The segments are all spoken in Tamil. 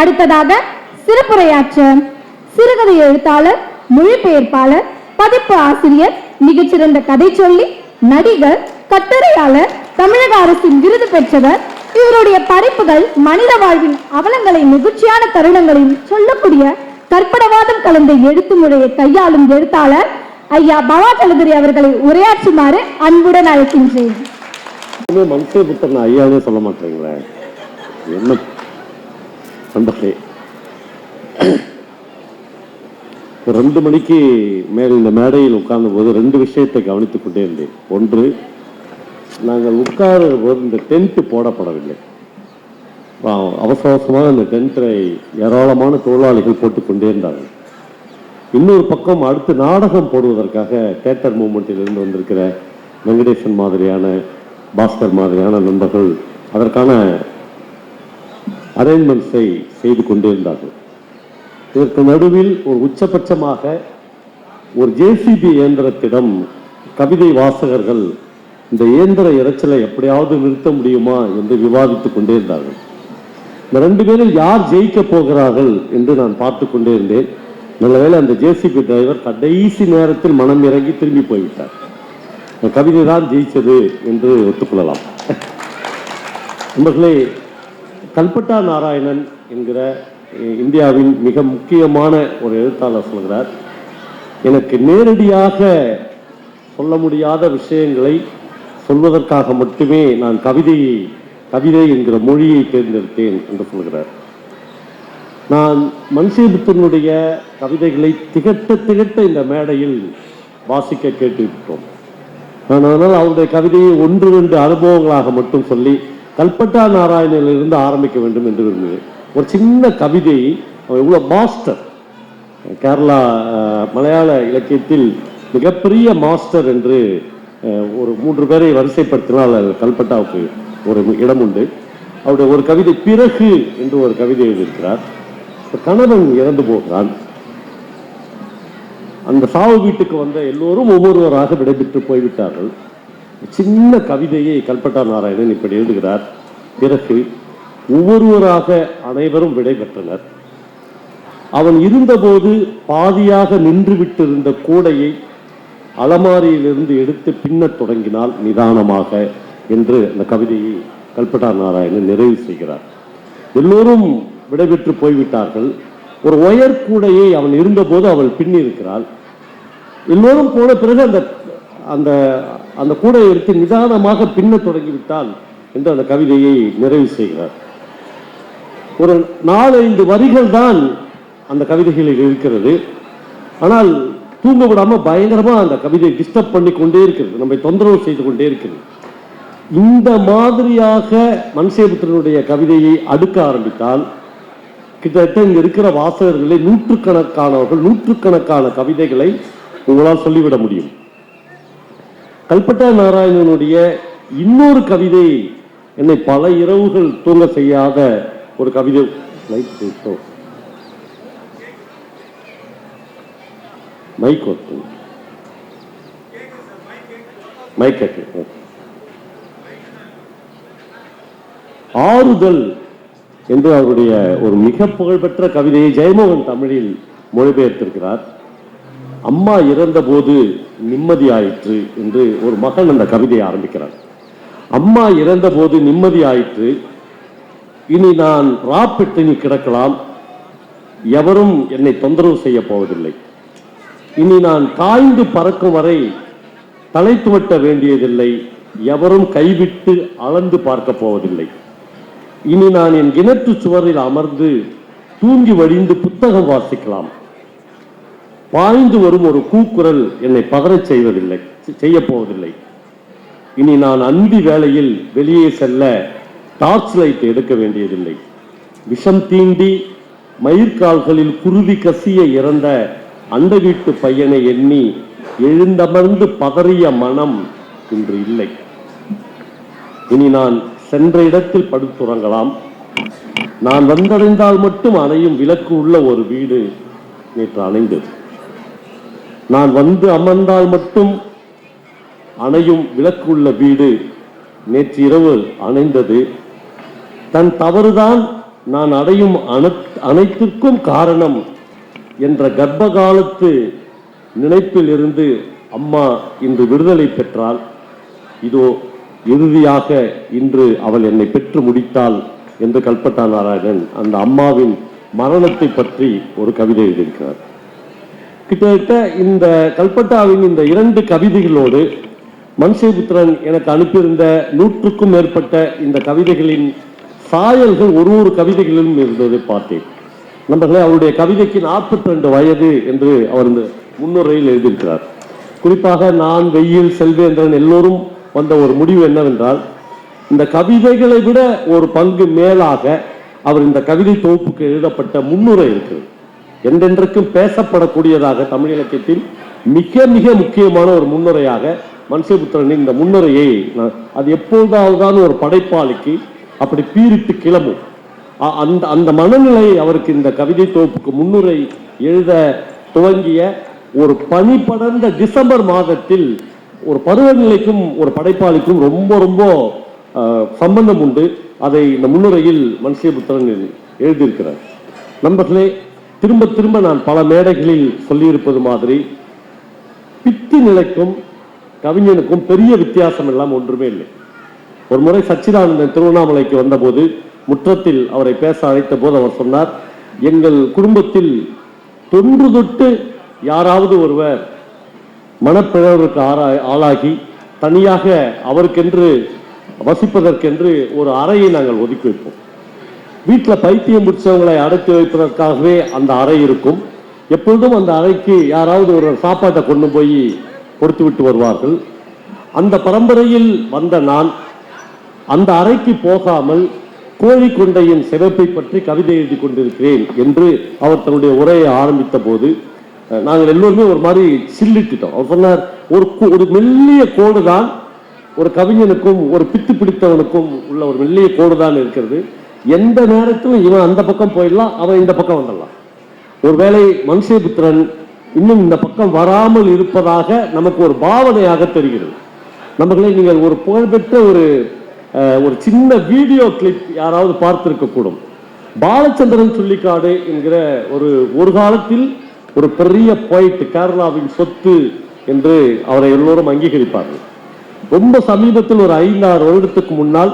அடுத்ததாக சிறப்புரையாற்ற சிறுகதை எழுத்தாளர் மொழிபெயர்ப்பாளர் பதிப்பு ஆசிரியர் மிகச்சிறந்த கதை சொல்லி நடிகர் கட்டுரையாளர் தமிழக அரசின் விருது பெற்றவர். இவருடைய படைப்புகள் மனித வாழ்வின் அவலங்களை நெகிழ்ச்சியான தருணங்களில் சொல்லக்கூடிய கற்பனவாதம் கலந்த எழுத்து முறையை கையாளும் எழுத்தாளர் ஐயா பவா சௌதரி அவர்களை உரையாற்றுமாறு அன்புடன் அழைக்கின்றேன். இன்னுமே புத்தன் ஐயாவே சொல்ல மாட்டேங்களே? என்ன நண்பர்களே ரெண்டு மணிக்கு மேல் இந்த மேடையில் உட்கார்ந்த போது ரெண்டு விஷயத்தை கவனித்துக் கொண்டே இருந்தேன். ஒன்று நாங்கள் உட்கார போது இந்த டென்ட் போடப்படவில்லை. அவசர அவசரமாக அந்த டென்ட்டை ஏராளமான தொழிலாளிகள் போட்டுக்கொண்டே இருந்தார்கள். இன்னொரு பக்கம் அடுத்து நாடகம் போடுவதற்காக தேட்டர் மூமெண்ட்டில் இருந்து வந்திருக்கிற வெங்கடேசன் மாதிரியான பாஸ்கர் மாதிரியான நண்பர்கள் அதற்கான அரேஞ்ச்மெண்ட்ஸை செய்து கொண்டே இருந்தார்கள். இதற்கு நடுவில் ஒரு உச்சபட்சமாக ஒரு ஜேசிபி இயந்திரத்திடம் கவிதை வாசகர்கள் இந்த இயந்திர இரைச்சலை எப்படியாவது நிறுத்த முடியுமா என்று விவாதித்துக் கொண்டிருந்தார்கள் இந்த ரெண்டு பேரும் யார் ஜெயிக்க போகிறார்கள் என்று நான் பார்த்து கொண்டே இருந்தேன். நல்லவேளை அந்த ஜேசிபி டிரைவர் கடைசி நேரத்தில் மனம் இறங்கி திரும்பி போய்விட்டார். இந்த கவிதை தான் ஜெயிச்சது என்று ஒத்துக்கொள்ளலாம். நண்பர்களே கல்பட்டா நாராயணன் என்கிற இந்தியாவின் மிக முக்கியமான ஒரு எழுத்தாளர் சொல்கிறார். எனக்கு நேரடியாக சொல்ல முடியாத விஷயங்களை சொல்வதற்காக மட்டுமே நான் கவிதையை கவிதை என்கிற மொழியை தேர்ந்தெடுத்தேன் என்று சொல்கிறார். நான் மன்சீபுத்தனுடைய கவிதைகளை திகட்ட திகட்ட இந்த மேடையில் வாசிக்க கேட்டுவிட்டோம் நான் அதனால் அவருடைய கவிதையை ஒன்று ரெண்டு அனுபவங்களாக மட்டும் சொல்லி கல்பட்டா நாராயணிலிருந்து ஆரம்பிக்க வேண்டும் என்று விரும்புகிறேன். ஒரு சின்ன கவிதை அவர் இவ்வளோ மாஸ்டர் கேரளா மலையாள இலக்கியத்தில் மிகப்பெரிய மாஸ்டர் என்று ஒரு மூன்று பேரை வரிசைப்படுத்தினால் அது கல்பட்டாவுக்கு ஒரு இடம் உண்டு. அவருடைய ஒரு கவிதை பிறகு என்று ஒரு கவிதை எழுதியிருக்கிறார். கணவன் இறந்து போகிறான். அந்த சாவு வீட்டுக்கு வந்த எல்லோரும் ஒவ்வொருவராக விடைபெற்று போய்விட்டார்கள். சின்ன கவிதையை கல்பட்டா நாராயணன் இப்படி எழுதுகிறார். பிறகு ஒவ்வொருவராக அனைவரும் விடைபெற்றனர் அவன் இருந்தபோது பாதியாக நின்று விட்டிருந்த கூடையை அலமாரியிலிருந்து எடுத்து பின்னத் தொடங்கினால் நிதானமாக என்று அந்த கவிதையை கல்பட்டா நாராயணன் நிறைவு செய்கிறார். எல்லோரும் விடைபெற்று போய்விட்டார்கள். ஒரு ஒயர் கூடையை அவன் இருந்தபோது அவள் பின்னி இருக்கிறாள் எல்லோரும் போன பிறகு அந்த அந்த அந்த கூடையை எடுத்து நிதானமாக பின்ன தொடங்கிவிட்டால் என்று அந்த கவிதையை நிறைவு செய்கிறார். ஒரு நாலஞ்சு வரிகள் தான் அந்த கவிதைகளில் இருக்கிறது. ஆனால் தூங்க விடாமல் பயங்கரமாக அந்த கவிதையை டிஸ்டர்ப் பண்ணி கொண்டே இருக்கிறது. நம்மை தொந்தரவு செய்து கொண்டே இருக்கிறது. இந்த மாதிரியாக மன்சேபுத்திரனுடைய கவிதையை அடுக்க ஆரம்பித்தால் கிட்டத்தட்ட இங்கே இருக்கிற வாசகர்களை நூற்றுக்கணக்கானவர்கள் நூற்றுக்கணக்கான கவிதைகளை உங்களால் சொல்லிவிட முடியும். கல்பட்டா நாராயணனுடைய இன்னொரு கவிதை என்னை பல இரவுகள் தூங்க செய்யாத ஒரு கவிதை. லைட் போட்டோம் மைக் மைக் ஆறுதல் என்று அவருடைய ஒரு மிக புகழ்பெற்ற கவிதையை ஜெயமோகன் தமிழில் மொழிபெயர்த்திருக்கிறார். அம்மா இறந்தபோது நிம்மதியாயிற்று என்று ஒரு மகன் அந்த கவிதையை ஆரம்பிக்கிறார். அம்மா இறந்தபோது நிம்மதியாயிற்று. இனி நான் ராப்பிட்டு நீ கிடக்கலாம். எவரும் என்னை தொந்தரவு செய்ய போவதில்லை. இனி நான் காய்ந்து பறக்கும் வரை தலை துவட்ட வேண்டியதில்லை. எவரும் கைவிட்டு அளந்து பார்க்க போவதில்லை. இனி நான் என் கிணற்று சுவரில் அமர்ந்து தூங்கி வழிந்து புத்தகம் வாசிக்கலாம். பாய்ந்து வரும் ஒரு கூக்குரல் என்னை பதறச் செய்வதில்லை செய்ய போவதில்லை. இனி நான் அந்தி வேளையில் வெளியே செல்ல டார்ச் லைட் எடுக்க வேண்டியதில்லை. விஷம் தீண்டி மயிர்கால்களில் குருவி கசிய இறந்த அந்த வீட்டு பையனை எண்ணி எழுந்தமர்ந்து பதறிய மனம் இன்று இல்லை. இனி நான் சென்ற இடத்தில் படுத்துறங்கலாம் நான் வந்தடைந்தால் மட்டும் அணையும் விளக்கு உள்ள ஒரு வீடு நேற்று அணைந்தது. நான் வந்து அமர்ந்தால் மட்டும் அணையும் விளக்கு உள்ள வீடு நேற்று இரவு அணைந்தது. தன் தவறுதான் நான் அடையும் அனைத்- அனைத்திற்கும் காரணம் என்ற கர்ப்பகாலத்து நினைப்பில் இருந்து அம்மா இன்று விடுதலை பெற்றால் இதோ இறுதியாக இன்று அவள் என்னை பெற்று முடித்தாள் என்று கல்பட்டா நாராயணன் அந்த அம்மாவின் மரணத்தை பற்றி ஒரு கவிதை எழுதியிருக்கிறார். கிட்டத்தட்ட இந்த கல்பட்டாவின் இந்த இரண்டு கவிதைகளோடு மன்சேபுத்திரன் எனக்கு அனுப்பியிருந்த நூற்றுக்கும் மேற்பட்ட இந்த கவிதைகளின் சாயல்கள் ஒரு ஒரு கவிதைகளிலும் இருந்ததை பார்த்தேன். நண்பர்களே அவருடைய கவிதைக்கு 42 ரெண்டு வயது என்று அவர் இந்த முன்னுரையில் எழுதியிருக்கிறார். குறிப்பாக நான் வெயில் செல்வேந்திரன் எல்லோரும் வந்த ஒரு முடிவு என்னவென்றால் இந்த கவிதைகளை விட ஒரு பங்கு மேலாக அவர் இந்த கவிதை தொகுப்புக்கு எழுதப்பட்ட முன்னுரை இருக்கிறது என்றென்றைக்கும் பேசப்படக்கூடியதாக தமிழ் இலக்கியத்தில் மிக மிக முக்கியமான ஒரு முன்னுரையாக மன்சேபுத்திரனின் இந்த முன்னுரையை நான் அது எப்பொழுதாவது ஒரு படைப்பாளிக்கு அப்படி பீரிட்டு கிளம்பும். அ- அந்த அந்த மனநிலை அவருக்கு இந்த கவிதை தொகுப்புக்கு முன்னுரை எழுத துவங்கிய ஒரு பனி படர்ந்த டிசம்பர் மாதத்தில் ஒரு பருவநிலைக்கும் ஒரு படைப்பாளிக்கும் ரொம்ப ரொம்ப சம்பந்தம் உண்டு. அதை இந்த முன்னுரையில் மன்சேபுத்திரன் எழுதியிருக்கிறார். நண்பர்களே திரும்ப திரும்ப நான் பல மேடைகளில் சொல்லியிருப்பது மாதிரி பித்து நிலைக்கும் கவிஞனுக்கும் பெரிய வித்தியாசம் எல்லாம் ஒன்றுமே இல்லை. ஒரு முறை சச்சிதானந்தன் திருவண்ணாமலைக்கு வந்தபோது முற்றத்தில் அவரை பேச அழைத்த போது அவர் சொன்னார் எங்கள் குடும்பத்தில் தொன்று தொட்டு யாராவது ஒருவர் மனப்பிழவுக்கு ஆறா ஆளாகி தனியாக அவருக்கென்று வசிப்பதற்கென்று ஒரு அறையை நாங்கள் ஒதுக்கி வைப்போம். வீட்டில் பைத்தியம் பிடிச்சவங்களை அடைத்து வைப்பதற்காகவே அந்த அறை இருக்கும். எப்பொழுதும் அந்த அறைக்கு யாராவது ஒரு சாப்பாட்டை கொண்டு போய் கொடுத்து விட்டு வருவார்கள். அந்த பரம்பரையில் வந்த நான் அந்த அறைக்கு போகாமல் கோழிக்கொண்டையின் சிவப்பை பற்றி கவிதை எழுதி கொண்டிருக்கிறேன் என்று அவர் தன்னுடைய உரையை ஆரம்பித்த போது நாங்கள் எல்லோருமே ஒரு மாதிரி சில்லிட்டுட்டோம். அவர் சொன்னார் ஒரு ஒரு மெல்லிய கோடு தான் ஒரு கவிஞனுக்கும் ஒரு பித்து பிடித்தவனுக்கும் உள்ள ஒரு மெல்லிய கோடு தான் இருக்கிறது. எந்த நேரத்திலும் இவன் அந்த பக்கம் போயிடலாம் அவன் இந்த பக்கம் வந்துடலாம். ஒருவேளை மனுஷபுத்திரன் இன்னும் இந்த பக்கம் வராமல் இருப்பதாக நமக்கு ஒரு பாவனையாக தெரிகிறது. நம்மளே நீங்கள் ஒரு புகழ்பெற்ற ஒரு ஒரு சின்ன வீடியோ கிளிப் யாராவது பார்த்திருக்கக்கூடும். பாலச்சந்திரன் சொல்லிக்காடு என்கிற ஒரு ஒரு காலத்தில் ஒரு பெரிய பாயிண்ட் கேரளாவின் சொத்து என்று அவரை எல்லோரும் அங்கீகரிப்பார்கள். ரொம்ப சமீபத்தில் ஒரு ஐந்தாறு வருடத்துக்கு முன்னால்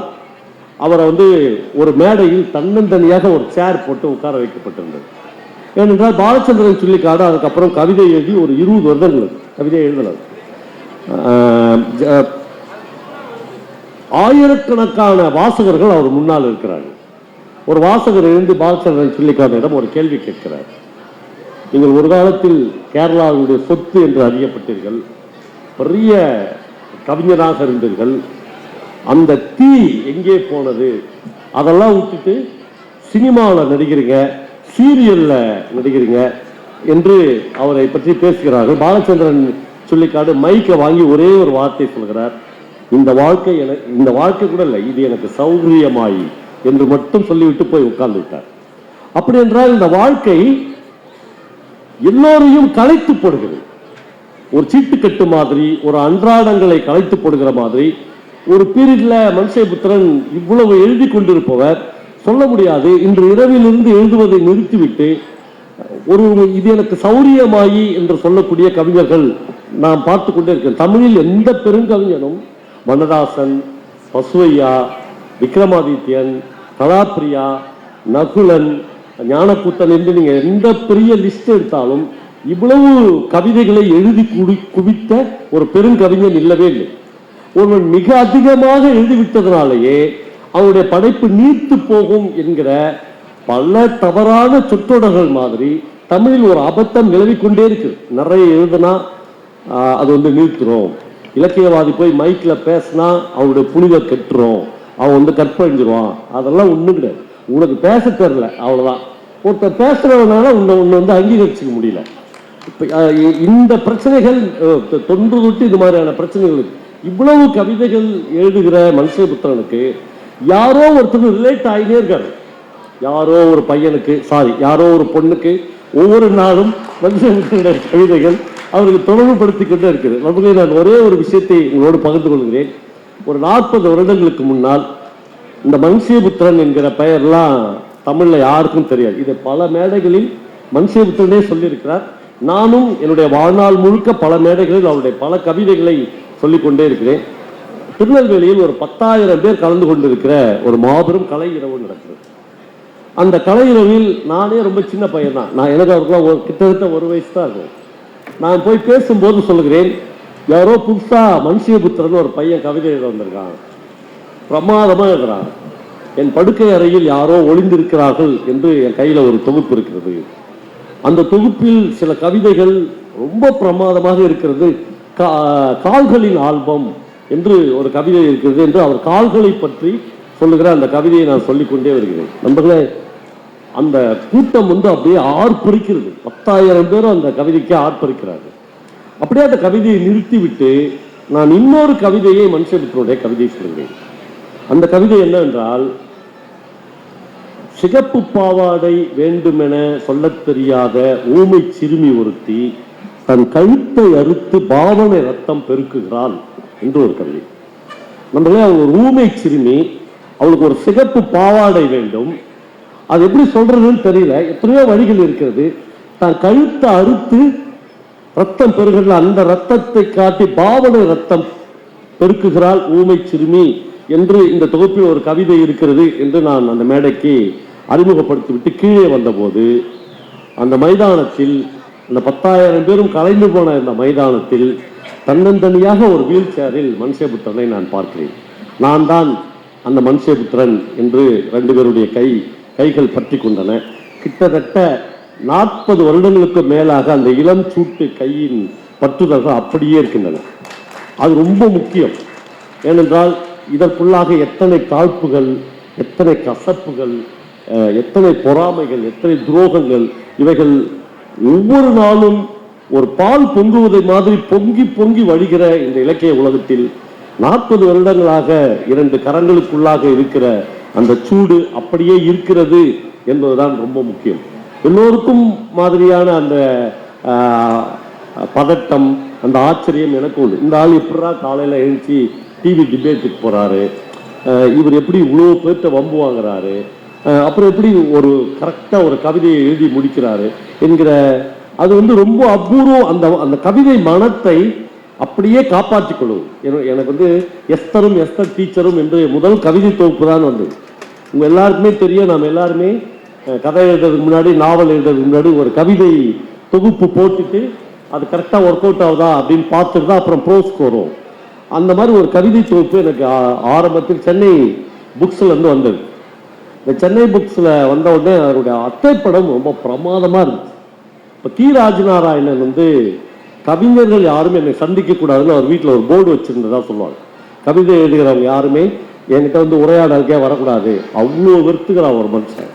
அவரை வந்து ஒரு மேடையில் தன்னந்தனியாக ஒரு சேர் போட்டு உட்கார வைக்கப்பட்டிருந்தது. ஏனென்றால் பாலச்சந்திரன் சொல்லிக்காடு அதுக்கப்புறம் கவிதை எழுதி ஒரு இருபது வருடங்கள் கவிதை எழுதினார் ஜ- ஆயிரக்கணக்கான வாசகர்கள் அவர் முன்னால் இருக்கிறாங்க ஒரு வாசகர் எழுந்து பாலச்சந்திரன் சொல்லிக்காடிடம் ஒரு கேள்வி கேட்கிறார். நீங்கள் ஒரு காலத்தில் கேரளாவுடைய சொத்து என்று அறியப்பட்டீர்கள் பெரிய கவிஞராக இருந்தீர்கள் அந்த தீ எங்கே போனது? அதெல்லாம் விட்டுட்டு சினிமாவில் நடிக்கிறீங்க சீரியலில் நடிக்கிறீங்க என்று அவரை பற்றி பேசுகிறார்கள். பாலச்சந்திரன் சொல்லிக்காடு மைக்கை வாங்கி ஒரே ஒரு வார்த்தை சொல்கிறார். இந்த வாழ்க்கை எனக்கு இந்த வாழ்க்கை கூட இல்லை இது எனக்கு சௌகரியமாயி என்று மட்டும் சொல்லிவிட்டு போய் உட்கார்ந்து விட்டார் அப்படி என்றால் இந்த வாழ்க்கை எல்லோரையும் கலைத்து போடுகிறது. ஒரு சீட்டுக்கட்டு மாதிரி ஒரு அன்றாடங்களை கலைத்து போடுகிற மாதிரி ஒரு பீரியட்ல மனுஷபுத்திரன் இவ்வளவு எழுதி கொண்டிருப்பவர் சொல்ல முடியாது. இன்று இரவிலிருந்து எழுதுவதை நிறுத்திவிட்டு ஒரு இது எனக்கு சௌரியமாயி என்று சொல்லக்கூடிய கவிஞர்கள் நாம் பார்த்து கொண்டே இருக்கேன் தமிழில் எந்த பெருங்கவிஞனும் வனதாசன் பசுவையா விக்ரமாதித்யன் கலாப்பிரியா நகுலன் ஞானக்கூத்தன் என்று நீங்கள் எந்த பெரிய லிஸ்ட் எடுத்தாலும் இவ்வளவு கவிதைகளை எழுதி குடி குவித்த ஒரு பெருங்கவிஞன் இல்லவே இல்லை. ஒருவன் மிக அதிகமாக எழுதிவிட்டதனாலேயே அவனுடைய படைப்பு நீர்த்து போகும் என்கிற பல தவறான சொற்றொடர்கள் மாதிரி தமிழில் ஒரு அபத்தம் நிலவிக் கொண்டே இருக்கு. நிறைய எழுதுனா அது வந்து நிறுத்துறோம். இலக்கியவாதி போய் மைக்கில் பேசினா அவனுடைய புனித கெட்டுரும் அவன் வந்து கற்பழிஞ்சிருவான். அதெல்லாம் ஒன்றும் கிடையாது. உனக்கு பேச தெரில அவ்வளோதான் ஒருத்தர் பேசுறதுனால உன்னை உன்னை வந்து அங்கீகரிச்சுக்க முடியல. இப்போ இந்த பிரச்சனைகள் தொன்று தொட்டு இது மாதிரியான பிரச்சனைகள் இவ்வளவு கவிதைகள் எழுதுகிற மனுஷபுத்திரனுக்கு யாரோ ஒருத்தர் ரிலேட் ஆகினே இருக்காரு. யாரோ ஒரு பையனுக்கு சாரி யாரோ ஒரு பொண்ணுக்கு ஒவ்வொரு நாளும் மனுஷனுடைய கவிதைகள் அவருக்கு தொடர்புபடுத்தி கொண்டே இருக்குது. நமக்கு நான் ஒரே ஒரு விஷயத்தை உங்களோடு பகிர்ந்து கொள்கிறேன். ஒரு நாற்பது வருடங்களுக்கு முன்னால் இந்த மனுஷபுத்திரன் என்கிற பெயர்லாம் தமிழில் யாருக்கும் தெரியாது. இதை பல மேடைகளில் மனுஷபுத்திரனே சொல்லியிருக்கிறார். நானும் என்னுடைய வாழ்நாள் முழுக்க பல மேடைகளில் அவருடைய பல கவிதைகளை சொல்லிக்கொண்டே இருக்கிறேன். திருநெல்வேலியில் ஒரு பத்தாயிரம் பேர் கலந்து கொண்டிருக்கிற ஒரு மாபெரும் கலை இரவு நடக்கிறது. அந்த கலை இரவில் நானே ரொம்ப சின்ன பையன் தான் நான் எனக்கு அவருக்குலாம் ஒரு கிட்டத்தட்ட ஒரு வயசு தான் இருக்கும். நான் போய் பேசும்போது சொல்லுகிறேன் யாரோ புதுசாக மனுஷியபுத்திரன் ஒரு பையன் கவிதை எழுத வந்திருக்கான். பிரமாதமாக எழுதுறான். என் படுக்கை அறையில் யாரோ ஒளிந்திருக்கிறார்கள் என்று என் கையில் ஒரு தொகுப்பு இருக்கிறது. அந்த தொகுப்பில் சில கவிதைகள் ரொம்ப பிரமாதமாக இருக்கிறது. கால்களின் ஆல்பம் என்று ஒரு கவிதை இருக்கிறது என்று அவர் கால்களை பற்றி சொல்லுகிற அந்த கவிதையை நான் சொல்லிக்கொண்டே வருகிறேன். நண்பர்களே அந்த கூட்டம் வந்து அப்படியே ஆர்ப்பரிக்கிறது. பத்தாயிரம் பேர் அந்த கவிதைக்கு ஆர்ப்பரிக்கிறார்கள். அப்படியே அந்த கவிதையை நிறுத்திவிட்டு நான் இன்னொரு கவிதையை மனுஷபுத்தனுடைய கவிதையை சொல்கிறேன். அந்த கவிதை என்னவென்றால் சிகப்பு பாவாடை வேண்டுமென சொல்லத் தெரியாத ஊமை சிறுமி ஒருத்தி தன் கழுத்தை அறுத்து பாவனை ரத்தம் பெருக்குகிறாள் என்று ஒரு கவிதை. நம்மளே அவங்க ஒரு ஊமை சிறுமி அவளுக்கு ஒரு சிகப்பு பாவாடை வேண்டும். அது எப்படி சொல்றதுன்னு தெரியல. எத்தனையோ வழிகள் இருக்கிறது. தான் கழுத்தை அறுத்து ரத்தம் பெருகிற அந்த ரத்தத்தை காட்டி பாவனை ரத்தம் பெருக்குகிறாள் ஊமை சிறுமி என்று இந்த தொகுப்பில் ஒரு கவிதை இருக்கிறது என்று நான் அந்த மேடைக்கு அறிமுகப்படுத்திவிட்டு கீழே வந்தபோது அந்த மைதானத்தில் அந்த பத்தாயிரம் பேரும் கலைந்து போன இந்த மைதானத்தில் தன்னந்தனியாக ஒரு வீல் சேரில் மன்சேபுத்திரனை நான் பார்க்கிறேன். நான் தான் அந்த மன்சேபுத்திரன் என்று ரெண்டு பேருடைய கை கைகள் பற்றி கொண்டன கிட்டத்தட்ட நாற்பது வருடங்களுக்கு மேலாக அந்த இளம் சூட்டு கையின் பற்றுதல்கள் அப்படியே இருக்கின்றன. அது ரொம்ப முக்கியம். ஏனென்றால் இதற்குள்ளாக எத்தனை காழ்ப்புகள் எத்தனை கசப்புகள் எத்தனை பொறாமைகள் எத்தனை துரோகங்கள் இவைகள் ஒவ்வொரு நாளும் ஒரு பால் பொங்குவதை மாதிரி பொங்கி பொங்கி வழிகிற இந்த இலக்கிய உலகத்தில் நாற்பது வருடங்களாக இரண்டு கரங்களுக்குள்ளாக இருக்கிற அந்த சூடு அப்படியே இருக்கிறது என்பதுதான் ரொம்ப முக்கியம். எல்லோருக்கும் மாதிரியான அந்த பதட்டம் அந்த ஆச்சரியம் எனக்கு உண்டு. இந்த ஆள் எப்படா காலையில் எழுந்துச்சி டிவி டிபேட்டுக்கு போகிறாரு இவர் எப்படி இவ்வளோ பேர்த்த வம்பு வாங்குறாரு? அப்புறம் எப்படி ஒரு கரெக்டாக ஒரு கவிதையை எழுதி முடிக்கிறாரு என்கிற அது வந்து ரொம்ப அபூர்வம். அந்த அந்த கவிதை மனத்தை அப்படியே காப்பாற்றி கொள்ளும். எனக்கு வந்து எஸ்தரும் எஸ்தர் டீச்சரும் என்று முதல் கவிதை தொகுப்பு தான் வந்தது. உங்கள் எல்லாருக்குமே தெரியும் நாம் எல்லாருமே கதை எழுதுறதுக்கு முன்னாடி நாவல் எழுதுறதுக்கு முன்னாடி ஒரு கவிதை தொகுப்பு போட்டுட்டு அது கரெக்டாக ஒர்க் அவுட் ஆகுதா அப்படின்னு பார்த்துட்டு தான் அப்புறம் ப்ரோஸ்க்கு வரும் அந்த மாதிரி ஒரு கவிதை தொகுப்பு எனக்கு ஆரம்பத்தில் சென்னை புக்ஸ்லேருந்து வந்தது. இந்த சென்னை புக்ஸில் வந்த உடனே அதனுடைய அத்தைப்படம் ரொம்ப பிரமாதமாக இருந்துச்சு. இப்போ டி ராஜநாராயணன் வந்து கவிஞர்கள் யாருமே என்னை சந்திக்கக்கூடாதுன்னு அவர் வீட்டில் ஒரு போர்டு வச்சிருந்ததா சொல்லுவாங்க. கவிதை எழுதுகிறவங்க யாருமே என்கிட்ட வந்து உரையாடலுக்கே வரக்கூடாது. அவ்வளோ வெறுத்துக்கிறார் ஒரு மனுஷன்.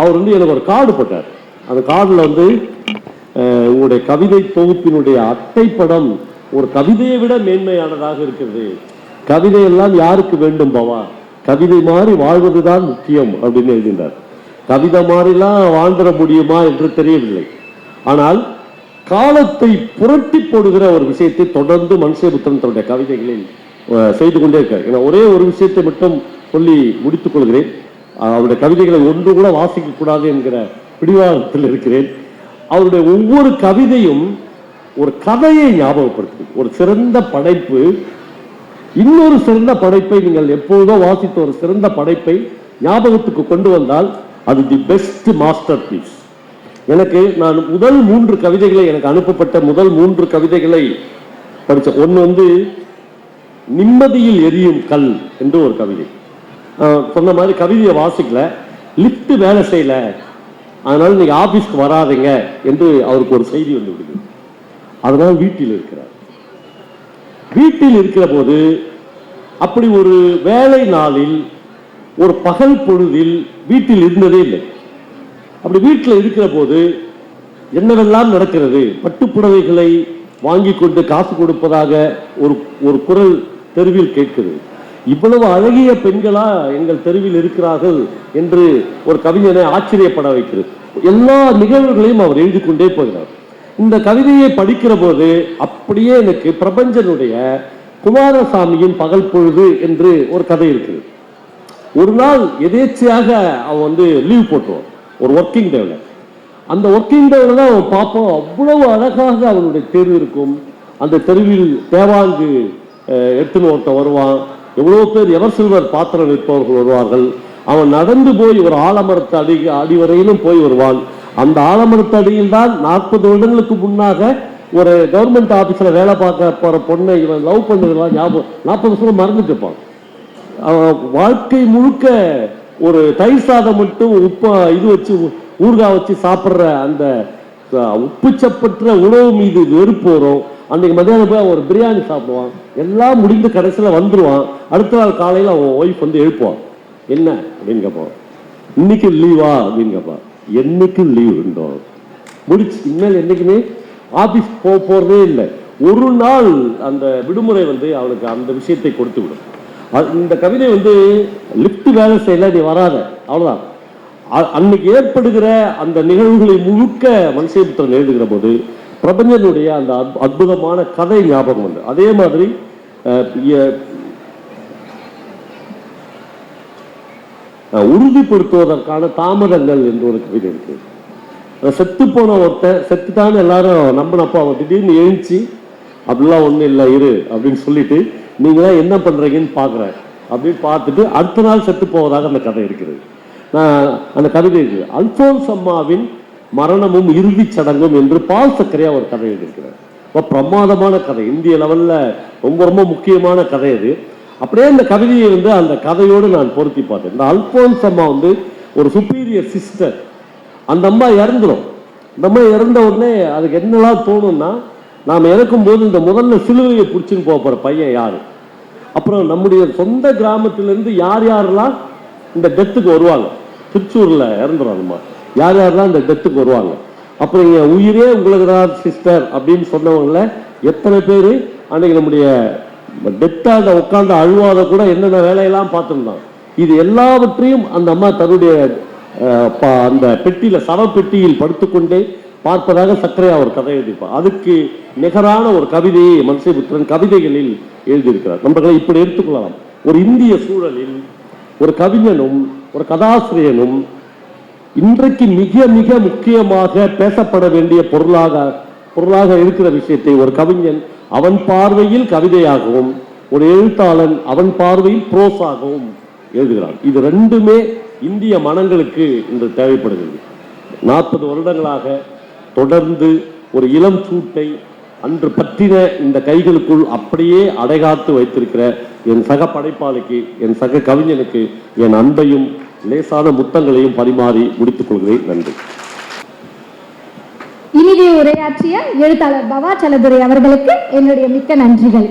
அவர் வந்து எனக்கு ஒரு கார்டு போட்டார். அந்த கார்டில் வந்து உங்களுடைய கவிதை தொகுப்பினுடைய அட்டைப்படம் ஒரு கவிதையை விட மேன்மையானதாக இருக்கிறது. கவிதையெல்லாம் யாருக்கு வேண்டும் பவா? கவிதை மாதிரி வாழ்வதுதான் முக்கியம் அப்படின்னு எழுதினார். கவிதை மாதிரிலாம் வாழ்ந்துட முடியுமா என்று தெரியவில்லை. ஆனால் காலத்தை புரட்டி போடுகிற ஒரு விஷயத்தை தொடர்ந்து மனுஷபுத்திரன் தன்னுடைய கவிதைகளில் செய்து கொண்டே இருக்கார். ஏன்னா ஒரே ஒரு விஷயத்தை மட்டும் சொல்லி முடித்துக் கொள்கிறேன். அவருடைய கவிதைகளை ஒன்று கூட வாசிக்க கூடாது என்கிற பிடிவாதத்தில் இருக்கிறேன். அவருடைய ஒவ்வொரு கவிதையும் ஒரு கதையை ஞாபகப்படுத்துது. ஒரு சிறந்த படைப்பு இன்னொரு சிறந்த படைப்பை நீங்கள் எப்பொழுதோ வாசித்த ஒரு சிறந்த படைப்பை ஞாபகத்துக்கு கொண்டு வந்தால் அது தி பெஸ்ட் மாஸ்டர் பீஸ் எனக்கு நான் முதல் மூன்று கவிதைகளை எனக்கு அனுப்பப்பட்ட முதல் மூன்று கவிதைகளை படித்தேன் ஒன்று வந்து நிம்மதியில் எரியும் கல் என்று ஒரு கவிதை. சொன்ன மாதிரி கவிதையை வாசிக்கல லிஃப்ட் வேலை செய்யல அதனால நீங்க ஆபீஸ்க்கு வராதீங்க என்று அவருக்கு ஒரு செய்தி வந்து விடுது. அதனால வீட்டில் இருக்கிறார். வீட்டில் இருக்கிற போது அப்படி ஒரு வேலை நாளில் ஒரு பகல் பொழுதில் வீட்டில் இருந்ததே இல்லை. அப்படி வீட்டில் இருக்கிற போது என்னவெல்லாம் நடக்கிறது? பட்டுப்புடவைகளை வாங்கி கொண்டு காசு கொடுப்பதாக ஒரு ஒரு குரல் தெருவில் கேட்குது. இவ்வளவு அழகிய பெண்களா எங்கள் தெருவில் இருக்கிறார்கள் என்று ஒரு கவிஞனை ஆச்சரியப்பட வைக்கிறது. எல்லா நிகழ்வுகளையும் அவர் எழுதி கொண்டே போகிறார். இந்த கவிதையை படிக்கிற போது அப்படியே எனக்கு பிரபஞ்சனுடைய குமாரசாமியின் பகல் பொழுது என்று ஒரு கதை இருக்குது. ஒரு நாள் எதேச்சையாக அவன் வந்து லீவ் போட்டுருவான் ஒரு ஒர்க்கிங் டேவில் அந்த ஒர்க்கிங் டேவில் தான் அவன் பார்ப்போம் அவ்வளவு அழகாக அவனுடைய தேர்வு இருக்கும். அந்த தெருவில் தேவாங்கு எடுத்துன்னு ஒருத்தன் வருவான். எவ்வளோ பேர் எவர் சில்வர் பாத்திரம் விற்பவர்கள் வருவார்கள். அவன் நடந்து போய் ஒரு ஆலமரத்து அடி அடிவரையிலும் போய் வருவான். அந்த ஆலமரத்து அடியில் தான் நாற்பது வருடங்களுக்கு முன்னாக ஒரு கவர்மெண்ட் ஆஃபீஸில் வேலை பார்க்க போகிற பொண்ணை இவன் லவ் பண்ணதெல்லாம் ஞாபகம் நாற்பது வருஷம் மறந்துட்டு இருப்பான். வாழ்க்கை முழுக்க ஒரு தயிர் சாதம் மட்டும் உப்பா இது வச்சு ஊறுகாய் வச்சு சாப்பிட்ற அந்த உப்புச்சப்பற்ற உணவு மீது வெறுப்பு வரும். அன்னைக்கு மத்தியானம் போய் ஒரு பிரியாணி சாப்பிடுவான். எல்லாம் முடிந்து கடைசியில் வந்துடுவான் அடுத்த நாள் காலையில் அவன் ஒய்ஃப் வந்து எழுப்புவான். என்ன? அப்படின்னு கேட்பான். இன்னைக்கு லீவா அப்படின்னு கேட்பான். என்றைக்கும் லீவ் இருந்தோம் முடிச்சு இனிமேல் என்னைக்குமே ஆஃபீஸ் போக போகிறதே இல்லை. ஒரு நாள் அந்த விடுமுறை வந்து அவளுக்கு அந்த விஷயத்தை கொடுத்து விடும். அது- இந்த கவிதை வந்து லிஃப்ட் வேலை செய்யல நீ வராத. அவ்வளோதான் அ- அன்னைக்கு ஏற்படுகிற அந்த நிகழ்வுகளை முழுக்க மனுஷபுத்திரன் எழுதுகிற போது பிரபஞ்சனுடைய அந்த அற்புதமான கதை ஞாபகம் வந்து அதே மாதிரி உறுதிப்படுத்துவதற்கான தாமதங்கள் என்று ஒரு கவிதை இருக்கு. செத்து போன ஒருத்தன் செத்துட்டான்னு எல்லாரும் நம்பினப்போ அவன் திடீர்னு எழுந்துச்சு அப்படிலாம் ஒன்றும் இல்லை இரு அப்படின்னு சொல்லிட்டு நீங்களாம் என்ன பண்ணுறீங்கன்னு பார்க்குறேன் அப்படின்னு பார்த்துட்டு அடுத்த நாள் செத்து போவதாக அந்த கதை இருக்கிறது. நான் அந்த கவிதை இருக்கு அல்போன்ஸ் அம்மாவின் மரணமும் இறுதிச் சடங்கும் என்று பால் சக்கரையா ஒரு கதை எழுதியிருக்கிறார். ரொம்ப பிரமாதமான கதை. இந்திய லெவலில் ரொம்ப ரொம்ப முக்கியமான கதை அது அப்படியே இந்த கவிதையை வந்து அந்த கதையோடு நான் பொருத்தி பார்த்தேன். இந்த அல்போன்ஸ் அம்மா வந்து ஒரு சுப்பீரியர் சிஸ்டர் அந்த அம்மா இறந்துடும் இந்த அம்மா இறந்த உடனே அதுக்கு என்னெல்லாம் தோணும்னா நாம் இறக்கும் போது இந்த முதல்ல சிலுவையை பிடிச்சின்னு போக போகிற பையன் யார்? அப்புறம் நம்முடைய சொந்த கிராமத்திலேருந்து யார் யாரெல்லாம் இந்த டெத்துக்கு வருவாங்க? திருச்சூரில் இறந்துடும் அம்மா. யார் யாரெல்லாம் இந்த டெத்துக்கு வருவாங்க? அப்புறம் இங்கே உயிரே உங்களுக்கு தான் சிஸ்டர் அப்படின்னு சொன்னவங்கள எத்தனை பேர்? அன்றைக்கி நம்முடைய டெத்தாக உட்காந்து அழுவாத கூட என்னென்ன வேலையெல்லாம் பார்த்துருந்தான்? இது எல்லாவற்றையும் அந்த அம்மா தன்னுடைய ப- அந்த பெட்டியில் சவ பெட்டியில் படுத்துக்கொண்டே பார்ப்பதாக சக்கரையா ஒரு கதை எழுதியிருப்பார். அதுக்கு நிகரான ஒரு கவிதையை மனுஷபுத்திரன் கவிதைகளில் எழுதியிருக்கிறார். நண்பர்களை இப்படி எடுத்துக்கொள்ளலாம். ஒரு இந்திய சூழலில் ஒரு கவிஞனும் ஒரு கதாசிரியனும் இன்றைக்கு மிக மிக முக்கியமாக பேசப்பட வேண்டிய பொருளாக பொருளாக இருக்கிற விஷயத்தை ஒரு கவிஞன் அவன் பார்வையில் கவிதையாகவும் ஒரு எழுத்தாளன் அவன் பார்வையில் ப்ரோஸாகவும் எழுதுகிறான். இது ரெண்டுமே இந்திய மனங்களுக்கு இன்று தேவைப்படுகிறது. நாற்பது வருடங்களாக தொடர்ந்து ஒரு இளம் சூட்டை அன்று பற்றின இந்த கைகளுக்குள் அப்படியே அடைகாத்து வைத்திருக்கிற என் சக படைப்பாளிக்கு என் சக கவிஞனுக்கு என் அன்பையும் லேசான முத்தங்களையும் பரிமாறி முடித்துக் கொள்கிறேன். நன்றி. இனிதே உரையாற்றிய எழுத்தாளர் பவா சலதுரை அவர்களுக்கு என்னுடைய மிக்க நன்றிகள்.